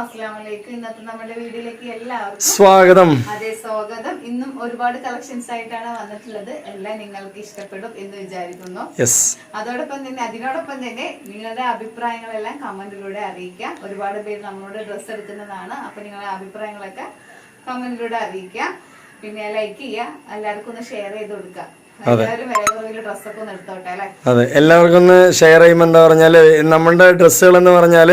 ഇന്നത്തെ നമ്മുടെ വീഡിയോയിലേക്ക് എല്ലാവർക്കും സ്വാഗതം. അതേ സ്വാഗതം. ഇന്നും ഒരുപാട് കളക്ഷൻസ് ആയിട്ടാണ് വന്നിട്ടുള്ളത്. എല്ലാം നിങ്ങൾക്ക് ഇഷ്ടപ്പെടും എന്ന് വിചാരിക്കുന്നു. അതോടൊപ്പം തന്നെ അതിനോടൊപ്പം തന്നെ നിങ്ങളുടെ അഭിപ്രായങ്ങളെല്ലാം കമന്റിലൂടെ അറിയിക്കാം. ഒരുപാട് പേര് നമ്മളോട് ഡ്രസ്സ് എടുക്കുന്നതാണ്. അപ്പൊ നിങ്ങളുടെ അഭിപ്രായങ്ങളൊക്കെ കമന്റിലൂടെ അറിയിക്കാം. പിന്നെ ലൈക്ക് ചെയ്യുക എല്ലാവർക്കും ഒന്ന് ഷെയർ ചെയ്ത് കൊടുക്കുക അതെ. എല്ലാവർക്കും ഒന്ന് ഷെയർ ചെയ്യുമ്പോൾ എന്താ പറഞ്ഞാൽ നമ്മുടെ ഡ്രസ്സുകൾ എന്ന് പറഞ്ഞാൽ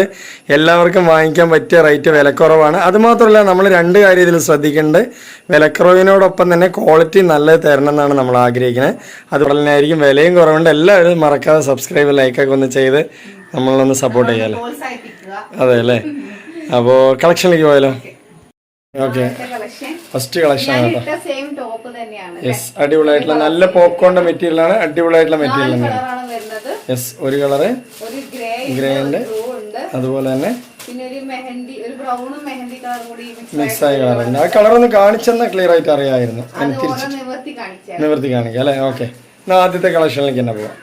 എല്ലാവർക്കും വാങ്ങിക്കാൻ പറ്റിയ റേറ്റ് വിലക്കുറവാണ്. അതുമാത്രമല്ല നമ്മൾ രണ്ട് കാര്യം ഇതിൽ ശ്രദ്ധിക്കേണ്ടത് വിലക്കുറവിനോടൊപ്പം തന്നെ ക്വാളിറ്റി നല്ലത് തരണം എന്നാണ് നമ്മൾ ആഗ്രഹിക്കുന്നത്. അതുപോലെ തന്നെ ആയിരിക്കും വിലയും കുറവുണ്ട്. എല്ലാവരും മറക്കാതെ സബ്സ്ക്രൈബ് ലൈക്കൊക്കെ ഒന്ന് ചെയ്ത് നമ്മളൊന്ന് സപ്പോർട്ട് ചെയ്യാമല്ലോ അതെ അല്ലേ? അപ്പോൾ കളക്ഷനിലേക്ക് പോയാലോ? ഓക്കെ ഫസ്റ്റ് കളക്ഷൻ ആണ് കേട്ടോ. സെയിം ടോപ്പ് തന്നെയാണ്. യെസ് അടിപൊളിയായിട്ടുള്ള നല്ല പോപ്കോണിന്റെ അടിപൊളിയായിട്ടുള്ള മെറ്റീരിയൽ ആണ് തന്നെയാണ്. കളറാണ് വരുന്നത്. യെസ് ഒരു കളറ് ഗ്രേ ഉണ്ട്. അതുപോലെ തന്നെ മിക്സ് ആയ കളറുണ്ട് ആ കളർ ഒന്ന് ക്ലിയർ ആയിട്ട് അറിയായിരുന്നു അനുസരിച്ച് നിവർത്തി കാണിക്കാം അല്ലേ? ഓക്കെ എന്നാൽ ആദ്യത്തെ കളക്ഷനിലേക്ക് തന്നെ പോവാം.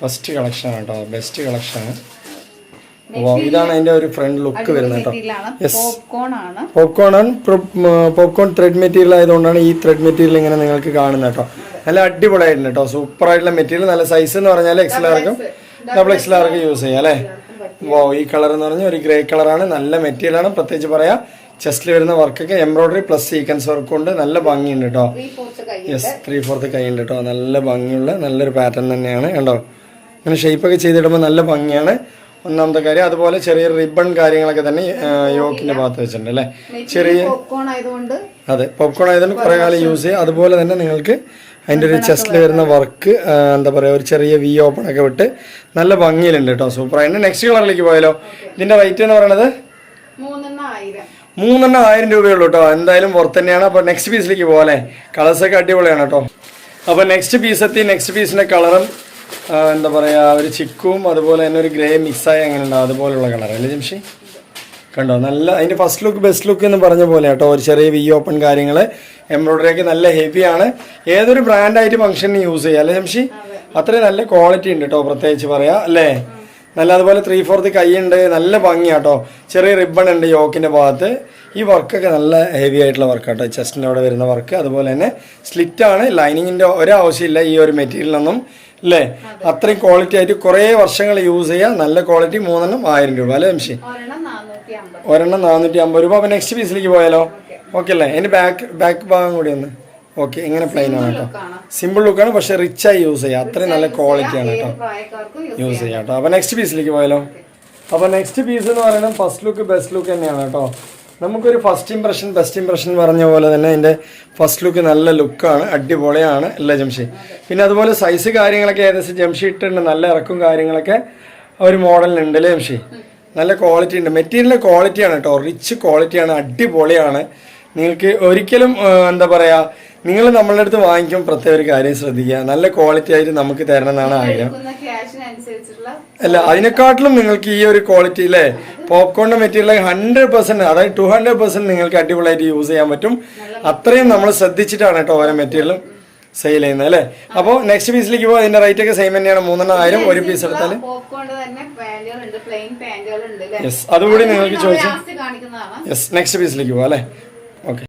ഫസ്റ്റ് കളക്ഷൻ കേട്ടോ. ബെസ്റ്റ് കളക്ഷനാണ് ഇതാണ് അതിന്റെ ഒരു ഫ്രണ്ട് ലുക്ക് വരുന്നത് കേട്ടോ. പോപ്കോൺ ആണ്. പോപ്കോൺ ത്രെഡ് മെറ്റീരിയൽ ആയതുകൊണ്ടാണ് ഈ ത്രെഡ് മെറ്റീരിയൽ ഇങ്ങനെ നിങ്ങൾക്ക് കാണുന്നത് കേട്ടോ. നല്ല അടിപൊളിയായിട്ടുണ്ട് കേട്ടോ. സൂപ്പർ ആയിട്ടുള്ള മെറ്റീരിയൽ നല്ല സൈസ് എന്ന് പറഞ്ഞാൽ എക്സൽ ആർക്കും ഡബിൾ ആർക്ക് യൂസ് ചെയ്യാം അല്ലേ? വോ ഈ കളർ എന്ന് പറഞ്ഞാൽ ഒരു ഗ്രേ കളറാണ് നല്ല മെറ്റീരിയൽ ആണ്. പ്രത്യേകിച്ച് പറയാം ചെസ്റ്റിൽ വരുന്ന വർക്കൊക്കെ എംബ്രോയിഡറി പ്ലസ് സീക്വൻസ് വർക്ക് ഉണ്ട് നല്ല ഭംഗിയുണ്ട് കേട്ടോ. ത്രീ ഫോർത്ത് കൈ യെസ് ത്രീ ഫോർത്ത് കൈയുണ്ട് കേട്ടോ. നല്ല ഭംഗിയുള്ള നല്ലൊരു പാറ്റേൺ തന്നെയാണ്. കണ്ടോ? അങ്ങനെ ഷേപ്പൊക്കെ ചെയ്തിടുമ്പോൾ നല്ല ഭംഗിയാണ്. ഒന്നാമത്തെ കാര്യം അതുപോലെ ചെറിയ റിബൺ കാര്യങ്ങളൊക്കെ തന്നെ യോക്കിന്റെ ഭാഗത്ത് വെച്ചിട്ടുണ്ട് അല്ലേ? ചെറിയ അതെ പോപ്കോൺ ആയതുകൊണ്ട് കുറേ കാലം യൂസ് ചെയ്യാം. അതുപോലെ തന്നെ നിങ്ങൾക്ക് അതിന്റെ ഒരു ചെസ്റ്റിൽ വരുന്ന വർക്ക് എന്താ പറയുക ഒരു ചെറിയ വി ഓപ്പൺ ഒക്കെ വിട്ട് നല്ല ഭംഗിയിലുണ്ട് കേട്ടോ. സൂപ്പർ ആയിട്ട് നെക്സ്റ്റ് കളറിലേക്ക് പോയാലോ? ഇതിന്റെ റേറ്റ് എന്ന് പറയുന്നത് മൂന്നെണ്ണം ആയിരം. രൂപയുള്ളൂ കേട്ടോ. എന്തായാലും പുറത്ത് തന്നെയാണ്. അപ്പോൾ നെക്സ്റ്റ് പീസിലേക്ക് പോകാല്ലേ കളേഴ്സൊക്കെ അടിപൊളിയാണ് കേട്ടോ. അപ്പോൾ നെക്സ്റ്റ് പീസ് എത്തി നെക്സ്റ്റ് പീസിന്റെ കളറും എന്താ പറയുക ഒരു ചിക്കും അതുപോലെ തന്നെ ഒരു ഗ്രേ മിക്സായി അങ്ങനെ ഉണ്ടാവും അതുപോലെയുള്ള കളർ അല്ലേ ജംഷി? കണ്ടോ? നല്ല അതിന്റെ ഫസ്റ്റ് ലുക്ക് ബെസ്റ്റ് ലുക്ക് എന്ന് പറഞ്ഞ പോലെ കേട്ടോ ഒരു ചെറിയ വി ഓപ്പൺ കാര്യങ്ങൾ എംബ്രോയിഡറി ഒക്കെ നല്ല ഹെവിയാണ് ഏതൊരു ബ്രാൻഡായിട്ട് ഫംഗ്ഷന് യൂസ് ചെയ്യാം അല്ലേ ജംഷി? അത്രയും നല്ല ക്വാളിറ്റി ഉണ്ട് കേട്ടോ പ്രത്യേകിച്ച് പറയാം അല്ലേ? നല്ല അതുപോലെ ത്രീ ഫോർത്ത് കൈയുണ്ട് നല്ല ഭംഗിയാട്ടോ ചെറിയ റിബൺ ഉണ്ട് യോക്കിന്റെ ഭാഗത്ത്. ഈ വർക്കൊക്കെ നല്ല ഹെവി ആയിട്ടുള്ള വർക്ക് കേട്ടോ ചെസ്റ്റിന്റെ അവിടെ വരുന്ന വർക്ക് അതുപോലെ തന്നെ സ്ലിറ്റാണ് ലൈനിങ്ങിന്റെ ഒരാവശ്യമില്ല ഈ ഒരു മെറ്റീരിയലൊന്നും അല്ലേ? അത്രയും ക്വാളിറ്റി ആയിട്ട് കുറേ വർഷങ്ങൾ യൂസ് ചെയ്യാം നല്ല ക്വാളിറ്റി മൂന്നെണ്ണം ആയിരം രൂപ അല്ലേ അംശി ഒരെണ്ണം നാനൂറ്റി അമ്പത് രൂപ. അപ്പോൾ നെക്സ്റ്റ് പീസിലേക്ക് പോയാലോ? ഓക്കെ അല്ലേ? അതിന്റെ ബാക്ക് ബാക്ക് ഭാഗം കൂടി ഒന്ന്. ഓക്കെ ഇങ്ങനെ പ്ലെയിൻ ആണ് കേട്ടോ സിമ്പിൾ ലുക്കാണ് പക്ഷേ റിച്ചായി യൂസ് ചെയ്യാം. അത്രയും നല്ല ക്വാളിറ്റി ആണ് കേട്ടോ യൂസ് യൂസ് ചെയ്യാം. കേട്ടോ അപ്പോൾ നെക്സ്റ്റ് പീസിലേക്ക് പോയാലോ? അപ്പോൾ നെക്സ്റ്റ് പീസ് എന്ന് പറയുന്നത് ഫസ്റ്റ് ലുക്ക് ബെസ്റ്റ് ലുക്ക് തന്നെയാണ് കേട്ടോ നമുക്കൊരു ഫസ്റ്റ് ഇംപ്രഷൻ ബെസ്റ്റ് ഇംപ്രഷൻ പറഞ്ഞ പോലെ തന്നെ അതിന്റെ ഫസ്റ്റ് ലുക്ക് നല്ല ലുക്കാണ് അടിപൊളിയാണ് അല്ലേ ജംഷി? പിന്നെ അതുപോലെ സൈസ് കാര്യങ്ങളൊക്കെ ഏകദേശം ജംഷി ഇട്ടുണ്ട് നല്ല ഇറക്കും കാര്യങ്ങളൊക്കെ ഒരു മോഡലിനുണ്ട് അല്ലേ ജംഷി? നല്ല ക്വാളിറ്റി ഉണ്ട്. മെറ്റീരിയൽ ക്വാളിറ്റിയാണ് കേട്ടോ. റിച്ച് ക്വാളിറ്റിയാണ് അടിപൊളിയാണ്. നിങ്ങൾക്ക് ഒരിക്കലും എന്താ പറയുക നിങ്ങൾ നമ്മളുടെ അടുത്ത് വാങ്ങിക്കുമ്പോൾ പ്രത്യേക ഒരു കാര്യം ശ്രദ്ധിക്കുക. നല്ല ക്വാളിറ്റി ആയിട്ട് നമുക്ക് തരണം എന്നാണ് ആഗ്രഹം. അല്ല അതിനെക്കാട്ടിലും നിങ്ങൾക്ക് ഈ ഒരു ക്വാളിറ്റി അല്ലേ പോപ്കോണിന്റെ മെറ്റീരിയൽ ഹൺഡ്രഡ് പെർസെന്റ് അതായത് ടു ഹൺഡ്രഡ് പെർസെന്റ് നിങ്ങൾക്ക് അടിപൊളിയായിട്ട് യൂസ് ചെയ്യാൻ പറ്റും. അത്രയും നമ്മൾ ശ്രദ്ധിച്ചിട്ടാണ് കേട്ടോ ഓരോ മെറ്റീരിയലും സെയിൽ ചെയ്യുന്നത് അല്ലേ? അപ്പോൾ നെക്സ്റ്റ് പീസിലേക്ക് പോകാം അതിന്റെ റേറ്റ് ഒക്കെ സെയിം തന്നെയാണ്. മൂന്നെണ്ണം ആയിരം ഒരു പീസ് എടുത്താൽ യെസ് അതുകൂടി നിങ്ങൾക്ക് ചോദിച്ചു യെസ് നെക്സ്റ്റ് പീസിലേക്ക് പോകാം അല്ലേ? ഓക്കെ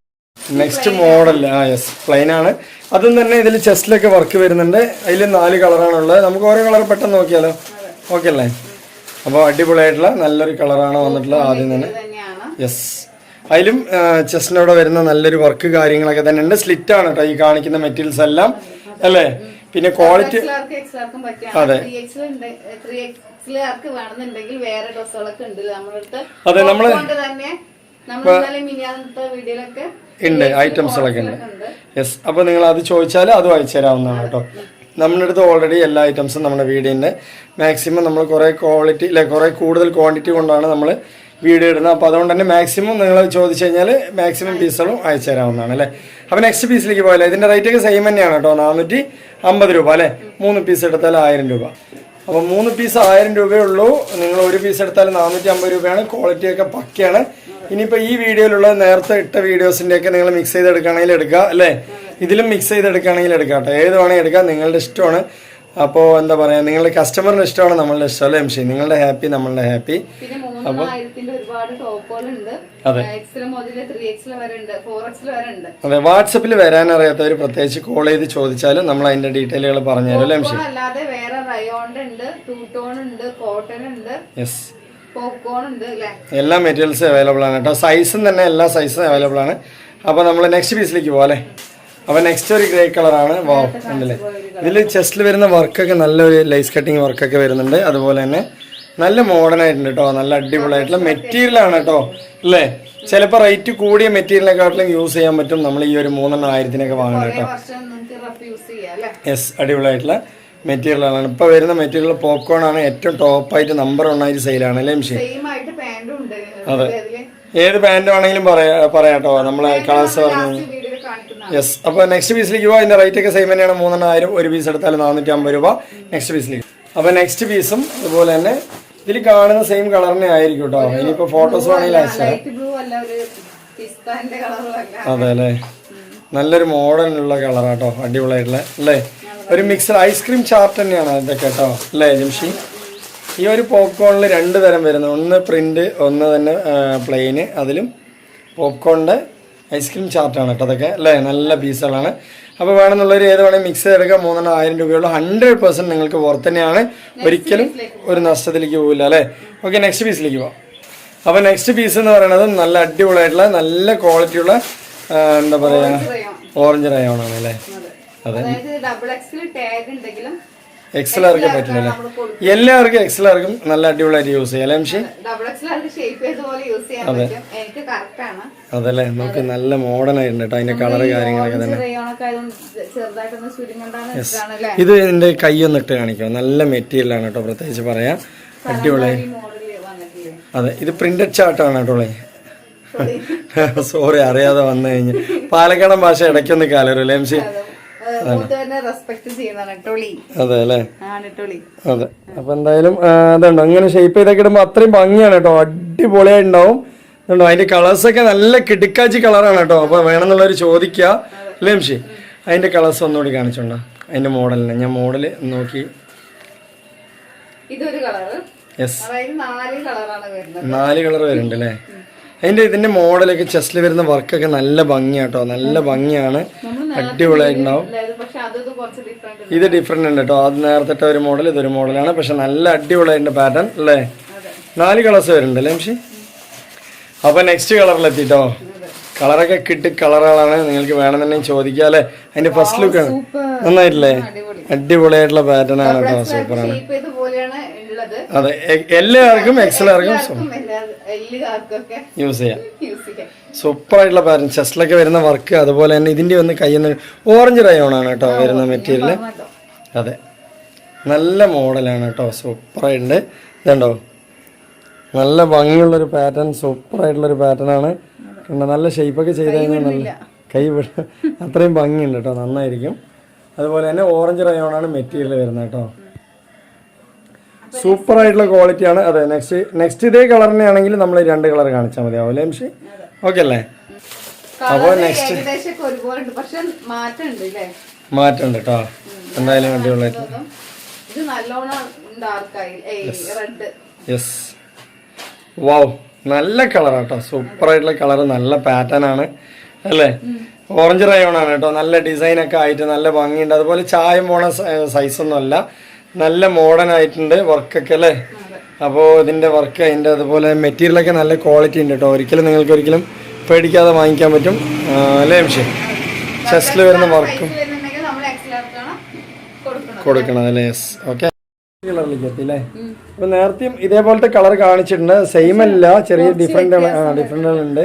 നെക്സ്റ്റ് മോഡൽ ആ യെസ് പ്ലെയിൻ ആണ്. അതും തന്നെ ഇതിൽ ചെസ്റ്റിലൊക്കെ വർക്ക് വരുന്നുണ്ട്. അതിൽ നാല് കളറാണുള്ളത് നമുക്ക് ഓരോ കളർ പെട്ടെന്ന് നോക്കിയാലോ? ഓക്കെ അല്ലേ അപ്പോൾ അടിപൊളിയായിട്ടുള്ള നല്ലൊരു കളറാണ് വന്നിട്ടുള്ളത് ആദ്യം തന്നെ. യെസ് അതിലും ചെസ്റ്റിനോടെ വരുന്ന നല്ലൊരു വർക്ക് കാര്യങ്ങളൊക്കെ തന്നെ ഉണ്ട്. സ്ലിറ്റ് ആണ് കേട്ടോ ഈ കാണിക്കുന്ന മെറ്റീരിയൽസ് എല്ലാം. അല്ലേ? പിന്നെ ക്വാളിറ്റി അതെ. അതെ, നമ്മൾ ഉണ്ട് ഐറ്റംസുകളൊക്കെ ഉണ്ട്. യെസ് അപ്പൊ നിങ്ങൾ അത് ചോദിച്ചാൽ അതും അയച്ചു തരാവുന്നതാണ് കേട്ടോ നമ്മുടെ അടുത്ത് ഓൾറെഡി എല്ലാ ഐറ്റംസും നമ്മുടെ വീടിന്റെ മാക്സിമം നമ്മൾ കുറേ ക്വാളിറ്റി അല്ലെ കുറേ കൂടുതൽ ക്വാണ്ടിറ്റി കൊണ്ടാണ് നമ്മൾ വീഡിയോ ഇടുന്നത്. അപ്പോൾ അതുകൊണ്ട് തന്നെ മാക്സിമം നിങ്ങൾ ചോദിച്ചു കഴിഞ്ഞാൽ മാക്സിമം പീസുകളും അയച്ചു തരാവുന്നതാണ് അല്ലേ? അപ്പോൾ നെക്സ്റ്റ് പീസിലേക്ക് പോയാലോ? ഇതിന്റെ റേറ്റ് ഒക്കെ സെയിം തന്നെയാണ് കേട്ടോ. നാനൂറ്റി അമ്പത് രൂപ അല്ലേ? മൂന്ന് പീസ് എടുത്താൽ ആയിരം രൂപ. അപ്പോൾ മൂന്ന് പീസ് ആയിരം രൂപയേ നിങ്ങൾ ഒരു പീസ് എടുത്താൽ നാനൂറ്റി അമ്പത് രൂപയാണ്. ക്വാളിറ്റി ഒക്കെ പക്കയാണ്. ഇനിയിപ്പോൾ ഈ വീഡിയോയിലുള്ള നേരത്തെ ഇട്ട വീഡിയോസിന്റെയൊക്കെ നിങ്ങൾ മിക്സ് ചെയ്തെടുക്കുകയാണെങ്കിൽ എടുക്കുക അല്ലേ? ഇതിലും മിക്സ് ചെയ്തെടുക്കുകയാണെങ്കിൽ എടുക്കാം കേട്ടോ ഏത് വേണമെങ്കിൽ എടുക്കാം. നിങ്ങളുടെ ഇഷ്ടമാണ്. അപ്പോൾ എന്താ പറയുക നിങ്ങളുടെ കസ്റ്റമറിന്റെ ഇഷ്ടമാണ് നമ്മളുടെ ഇഷ്ടം. അല്ലേ എംഷി നിങ്ങളുടെ ഹാപ്പി നമ്മളുടെ ഹാപ്പി അപ്പോൾ അതെ. ത്രീ അതെ വാട്സപ്പിൽ വരാൻ അറിയാത്തവർ പ്രത്യേകിച്ച് കോൾ ചെയ്ത് ചോദിച്ചാലും നമ്മൾ അതിന്റെ ഡീറ്റെയിലുകൾ പറഞ്ഞുതരും അല്ലേ എംഷി യെസ് എല്ലാ മെറ്റീരിയൽസും അവൈലബിൾ ആണ് കേട്ടോ. സൈസും തന്നെ എല്ലാ സൈസും അവൈലബിൾ ആണ്. അപ്പോൾ നമ്മൾ നെക്സ്റ്റ് പീസിലേക്ക് പോകാം അപ്പോൾ നെക്സ്റ്റ് ഒരു ഗ്രേ കളറാണ് വാ ഉണ്ടല്ലേ ഇതിൽ ചെസ്റ്റിൽ വരുന്ന വർക്കൊക്കെ നല്ലൊരു ലൈസ് കട്ടിങ് വർക്കൊക്കെ വരുന്നുണ്ട്. അതുപോലെ തന്നെ നല്ല മോഡേൺ ആയിട്ടുണ്ട് കേട്ടോ നല്ല അടിപൊളിയായിട്ടുള്ള മെറ്റീരിയൽ ആണ് കേട്ടോ അല്ലേ? ചിലപ്പോൾ റേറ്റ് കൂടിയ മെറ്റീരിയലിനെക്കാട്ടിലും യൂസ് ചെയ്യാൻ പറ്റും. നമ്മൾ ഈ ഒരു മൂന്നെണ്ണം ആയിരത്തിനൊക്കെ വാങ്ങണം കേട്ടോ യൂസ് അടിപൊളിയായിട്ടുള്ള മെറ്റീരിയലാണ് ഇപ്പോൾ വരുന്ന മെറ്റീരിയൽ പോപ്കോൺ ആണ് ഏറ്റവും ടോപ്പായിട്ട് നമ്പർ ഒന്നായിട്ട് സെയിലാണ് അല്ലേ മിഷി? സെയിം ആയിട്ട് പാന്റും ഉണ്ട്. അതെ. ഏത് പാന്റ് വേണമെങ്കിലും പറയാ പറയാട്ടോ നമ്മളെ കളേഴ്സ് പറഞ്ഞു യെസ് അപ്പോൾ നെക്സ്റ്റ് പീസിലേക്ക് പോവാം. അതിന്റെ റേറ്റ് ഒക്കെ സെയിം തന്നെയാണ്. മൂന്നെണ്ണായിരം ഒരു പീസ് എടുത്താൽ നാനൂറ്റി അമ്പത് രൂപ നെക്സ്റ്റ് പീസിലേക്ക് അപ്പോൾ നെക്സ്റ്റ് പീസും അതുപോലെ തന്നെ ഇതിൽ കാണുന്ന സെയിം കളർ തന്നെ ആയിരിക്കും കേട്ടോ ഇനിയിപ്പോൾ ഫോട്ടോസ് വേണമെങ്കിൽ അയച്ചാൽ അതെ അല്ലേ? നല്ലൊരു മോഡലുള്ള കളറാട്ടോ അടിപൊളിയായിട്ടുള്ള അല്ലേ? ഒരു മിക്സഡ് ഐസ്ക്രീം ചാർട്ട് തന്നെയാണ് ഇതൊക്കെ കേട്ടോ അല്ലേ ജംഷി? ഈ ഒരു പോപ്കോണിൽ രണ്ട് തരം വരുന്നു. ഒന്ന് പ്രിന്റ് ഒന്ന് തന്നെ പ്ലെയിന് അതിലും പോപ്കോണിന്റെ ഐസ്ക്രീം ചാർട്ടാണ് കേട്ടോ അതൊക്കെ അല്ലേ? നല്ല പീസുകളാണ്. അപ്പോൾ വേണമെന്നുള്ളവർ ഏത് വേണമെങ്കിൽ മിക്സ് ചെയ്തെടുക്കുക മൂന്നെണ്ണം ആയിരം രൂപയുള്ള. ഹൺഡ്രഡ് പെർസെന്റ് നിങ്ങൾക്ക് പുറത്ത് തന്നെയാണ്. ഒരിക്കലും ഒരു നഷ്ടത്തിലേക്ക് പോകില്ല അല്ലേ? ഓക്കെ നെക്സ്റ്റ് പീസിലേക്ക് പോവാം. അപ്പോൾ നെക്സ്റ്റ് പീസ് എന്ന് പറയുന്നത് നല്ല അടിപൊളിയായിട്ടുള്ള നല്ല ക്വാളിറ്റിയുള്ള എന്താ പറയുക ഓറഞ്ച് റയോണാണ് അല്ലേ? അതെ. ഡബിൾ എക്സിൽ ടാഗ് ഉണ്ടെങ്കിലും എക്സലാർക്ക് പറ്റില്ല അല്ലേ എല്ലാവർക്കും എക്സലാർക്കും നല്ല അടിപൊളിയായിട്ട് യൂസ് ചെയ്യാം അല്ലേ എക്സിൽ അത് അതല്ലേ നമുക്ക് നല്ല മോഡേൺ ആയിട്ടുണ്ട് കേട്ടോ അതിന്റെ കളർ കാര്യങ്ങളൊക്കെ തന്നെ. ഇത് എന്റെ കൈ ഒന്ന് ഇട്ട് കാണിക്കാം. നല്ല മെറ്റീരിയലാണ് കേട്ടോ പ്രത്യേകിച്ച് പറയാം. അടിപൊളി. അതെ ഇത് പ്രിന്റഡ് ചാർട്ടാണ് കേട്ടോ സോറി അറിയാതെ വന്നു കഴിഞ്ഞ്. പാലക്കാടൻ ഭാഷ ഇടയ്ക്കൊന്ന് കാലരും അല്ലേ എം സി അതെ. അല്ലേ? അതെ. അപ്പൊ എന്തായാലും അതുണ്ട് അങ്ങനെ ഷേപ്പ് ചെയ്തൊക്കെ ഇടുമ്പോ അത്രയും ഭംഗിയാണ് കേട്ടോ. ഉണ്ടാവും അതുണ്ടോ അതിന്റെ കളേഴ്സ് ഒക്കെ നല്ല കിടുക്കാച്ചി കളറാണ് കേട്ടോ. അപ്പൊ വേണമെന്നുള്ളവർ ചോദിക്കുക അല്ലേ അതിന്റെ കളേഴ്സ് ഒന്നുകൂടി കാണിച്ചോണ്ടോ. അതിന്റെ മോഡലിനെ. ഞാൻ മോഡൽ നോക്കി. യെസ് നാല് കളർ വരുന്നുണ്ട് അല്ലേ? അതിന്റെ ഇതിന്റെ മോഡലൊക്കെ ചെസ്റ്റിൽ വരുന്ന വർക്കൊക്കെ നല്ല ഭംഗിയാട്ടോ നല്ല ഭംഗിയാണ്. അടിപൊളിയായിട്ടുണ്ടാവും ഇത് ഡിഫറെന്റ് ഉണ്ട്. കേട്ടോ അത് നേരത്തെ ഒരു മോഡൽ ഇതൊരു മോഡലാണ് പക്ഷെ നല്ല അടിപൊളിയായിട്ട് പാറ്റേൺ അല്ലേ? നാല് കളേഴ്സ് വരുന്നുണ്ട് അല്ലേ മിഷി അപ്പൊ നെക്സ്റ്റ് കളറിലെത്തിട്ടോ കളറൊക്കെ കിട്ടി കളറുകളാണ് നിങ്ങൾക്ക് വേണമെന്നുണ്ടെങ്കിൽ ചോദിക്കുക അല്ലേ? അതിന്റെ ഫസ്റ്റ് ലുക്ക് ആണ്. നന്നായിട്ടില്ലേ? അടിപൊളിയായിട്ടുള്ള പാറ്റേൺ ആണ് കേട്ടോ സൂപ്പറാണ് അതെ എല്ലാവർക്കും എക്സലാർക്കും യൂസ് ചെയ്യാം. സൂപ്പർ ആയിട്ടുള്ള പാറ്റേൺ ചെസ്റ്റിലൊക്കെ വരുന്ന വർക്ക് അതുപോലെ തന്നെ ഇതിന്റെ ഒന്ന് കയ്യിൽ നിന്ന് ഓറഞ്ച് റയോൺ ആണ് കേട്ടോ വരുന്ന മെറ്റീരിയൽ പറഞ്ഞല്ലോ. അതെ. നല്ല മോഡലാണ് കേട്ടോ സൂപ്പറായിട്ടുണ്ട്. ഇതുണ്ടോ? നല്ല ഭംഗിയുള്ളൊരു പാറ്റേൺ സൂപ്പറായിട്ടുള്ളൊരു പാറ്റേൺ ആണ്. കണ്ടോ നല്ല ഷേപ്പൊക്കെ ചെയ്ത് കഴിഞ്ഞാൽ നല്ല കൈ വിട- അത്രയും ഭംഗിയുണ്ട് കേട്ടോ നന്നായിരിക്കും. അതുപോലെ തന്നെ ഓറഞ്ച് റയോണാണ് മെറ്റീരിയൽ വരുന്നത് കേട്ടോ. സൂപ്പർ ആയിട്ടുള്ള ക്വാളിറ്റിയാണ് അതെ നെക്സ്റ്റ് നെക്സ്റ്റ് ഇതേ കളറിനെ ആണെങ്കിൽ നമ്മൾ രണ്ട് കളർ കാണിച്ചാൽ മതിയാവും അല്ലേ എംഷി? ഓക്കെ അല്ലേ? നെക്സ്റ്റ് ഏകദേശം ഒക്കെ ഒരുപോലെ ഉണ്ട് പക്ഷെ മാറ്റം ഉണ്ട് അല്ലേ മാറ്റമുണ്ട് കേട്ടോ എന്തായാലും അടിപൊളിയായിട്ട് യെസ് വാവ് നല്ല കളർ കേട്ടോ സൂപ്പർ ആയിട്ടുള്ള കളർ നല്ല പാറ്റേൺ ആണ്. അല്ലേ? ഓറഞ്ച് റയോൺ ആണ് കേട്ടോ നല്ല ഡിസൈൻ ഒക്കെ ആയിട്ട് നല്ല ഭംഗിയുണ്ട്. അതുപോലെ ചായം പോണ സൈസൊന്നും അല്ല നല്ല മോഡേൺ ആയിട്ടുണ്ട് വർക്കൊക്കെ അല്ലേ? അപ്പോൾ ഇതിന്റെ വർക്ക് അതിന്റെ അതുപോലെ മെറ്റീരിയലൊക്കെ നല്ല ക്വാളിറ്റി ഉണ്ട് കേട്ടോ ഒരിക്കലും നിങ്ങൾക്ക് ഒരിക്കലും പേടിക്കാതെ വാങ്ങിക്കാൻ പറ്റും. അല്ലേ പക്ഷേ ചെസ്റ്റിൽ വരുന്ന വർക്കും കൊടുക്കണം അല്ലേ? യെസ് ഓക്കെ കളറിലേക്ക് എത്തി അല്ലേ? നേരത്തെയും ഇതേപോലത്തെ കളർ കാണിച്ചിട്ടുണ്ട്. സെയിം അല്ല ചെറിയ ഡിഫറെന്റ് ഡിഫറെന്റ് ഉണ്ട്.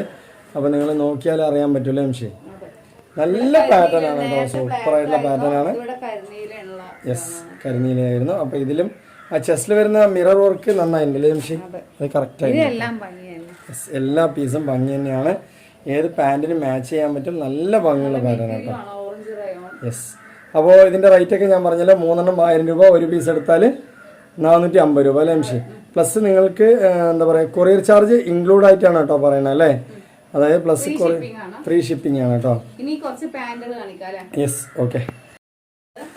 അപ്പൊ നിങ്ങൾ നോക്കിയാൽ അറിയാൻ പറ്റൂലേ എംഷി നല്ല പാറ്റേൺ ആണ് കേട്ടോ സൂപ്പർ ആയിട്ടുള്ള പാറ്റേൺ ആണ്. യെസ് കരിനീലയായിരുന്നു. അപ്പൊ ഇതിലും ആ ചെസ്റ്റിൽ വരുന്ന മിറർ വർക്ക് നന്നായിട്ടുണ്ടല്ലേ അത്. കറക്റ്റ് ആയിട്ട് എല്ലാ പീസും ഭംഗി തന്നെയാണ്. ഏത് പാന്റിനും മാച്ച് ചെയ്യാൻ പറ്റും നല്ല ഭംഗിയുള്ള പാറ്റേൺ കേട്ടോ. യെസ് അപ്പോൾ ഇതിന്റെ റേറ്റ് ഒക്കെ ഞാൻ പറഞ്ഞല്ലോ മൂന്നെണ്ണം ആയിരം രൂപ ഒരു പീസ് എടുത്താൽ നാനൂറ്റി അമ്പത് രൂപ അല്ലേ എംഷി പ്ലസ് നിങ്ങൾക്ക് എന്താ പറയുക കൊറിയർ ചാർജ് ഇൻക്ലൂഡ് ആയിട്ടാണ് കേട്ടോ പറയുന്നത് അല്ലേ? അതായത് പ്ലസ് ഫ്രീ ഷിപ്പിംഗ് ആണ്. കേട്ടോ. യെസ് ഓക്കെ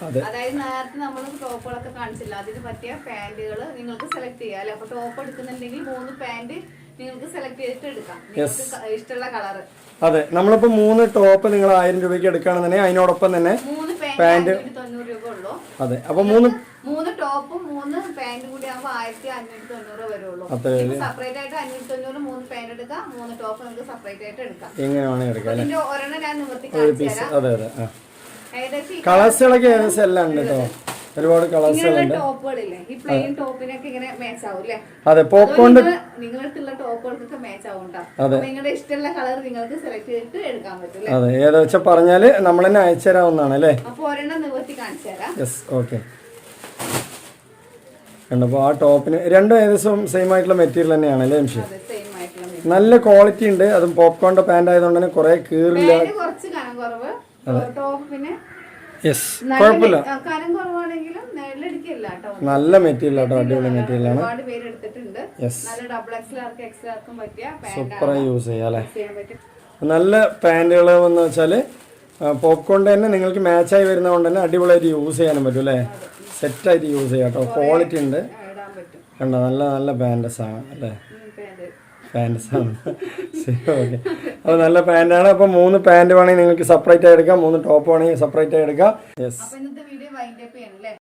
അതായത് നേരത്തെ നമ്മൾ ടോപ്പുകളൊക്കെ കാണിച്ചില്ല. അതിന് പറ്റിയ പാന്റുകൾ നിങ്ങൾക്ക് സെലക്ട് ചെയ്യാം. അല്ലെ? അപ്പൊ ടോപ്പ് എടുക്കുന്നുണ്ടെങ്കിൽ മൂന്ന് പാന്റ് നിങ്ങൾക്ക് സെലക്ട് ചെയ്തിട്ട് എടുക്കാം. നിങ്ങൾക്ക് ഇഷ്ടമുള്ള കളറ് അതെ. നമ്മളിപ്പോ മൂന്ന് ടോപ്പ് നിങ്ങൾ ആയിരം രൂപയ്ക്ക് എടുക്കുകയാണെന്നുണ്ടെങ്കിൽ അതിനോടൊപ്പം തന്നെ മൂന്ന് പാന്റ് തൊണ്ണൂറ് രൂപ ഉള്ളൂ. അതെ. അപ്പൊ മൂന്ന് മൂന്ന് ടോപ്പും മൂന്ന് പാന്റും കൂടി ആകുമ്പോൾ ആയിരത്തി അഞ്ഞൂറ്റി തൊണ്ണൂറ് വരുള്ളൂ. സെപ്പറേറ്റ് ആയിട്ട് അഞ്ഞൂറ്റി തൊണ്ണൂറ് മൂന്ന് പാന്റ് എടുക്കാം. മൂന്ന് ടോപ്പ് നമുക്ക് സെപ്പറേറ്റ് ആയിട്ട് എടുക്കാം. എങ്ങനെയാണ് എടുക്കാം ഒരെണ്ണം ഞാൻ നിവർത്തി കാണിച്ചു പീസ് തരാം. അതെ ഇളക്കി ഏകദേശം എല്ലാം ഉണ്ട് കേട്ടോ. ഒരുപാട് കളേഴ്സ് അതെ പോപ്കോൺ അതെ. ഏതാ വെച്ചാൽ പറഞ്ഞാൽ നമ്മൾ തന്നെ അയച്ചു തരാവുന്നതാണ് അല്ലേ യെസ് ഓക്കെ കണ്ടപ്പോൾ ആ ടോപ്പിന് രണ്ടും ഏകദേശം സെയിം ആയിട്ടുള്ള മെറ്റീരിയൽ തന്നെയാണ് അല്ലേ ആയിട്ടുള്ള നല്ല ക്വാളിറ്റി ഉണ്ട്. അതും പോപ്കോണിന്റെ പാന്റ് ആയതുകൊണ്ട് തന്നെ കുറെ കീറില്ല. കുറച്ച് ടോപ്പ് പിന്നെ യെസ് നല്ല കുഴപ്പമില്ല. നല്ല മെറ്റീരിയൽ ആട്ടോ അടിപൊളി മെറ്റീരിയൽ ആണ്. എടുത്തിട്ടുണ്ട് യെസ് സൂപ്പറായി ചെയ്യാം അല്ലേ? നല്ല പാന്റുകൾ എന്ന് വെച്ചാൽ പോപ്കോണിന്റെ തന്നെ നിങ്ങൾക്ക് മാച്ചായി വരുന്നതുകൊണ്ട് തന്നെ അടിപൊളിയായിട്ട് യൂസ് ചെയ്യാനും പറ്റും അല്ലേ? സെറ്റായിട്ട് യൂസ് ചെയ്യാം കേട്ടോ. ക്വാളിറ്റി ഉണ്ട്. കണ്ടോ? നല്ല നല്ല പാന്റസ് ആണ് അല്ലേ? പാന്റസ് ആണ് ശരി ഓക്കെ അപ്പോൾ നല്ല പാന്റാണ് അപ്പോൾ മൂന്ന് പാന്റ് വേണമെങ്കിൽ നിങ്ങൾക്ക് സെപ്പറേറ്റ് ആയി എടുക്കാം. മൂന്ന് ടോപ്പ് വേണമെങ്കിൽ സെപ്പറേറ്റ് ആയി എടുക്കാം. യെസ്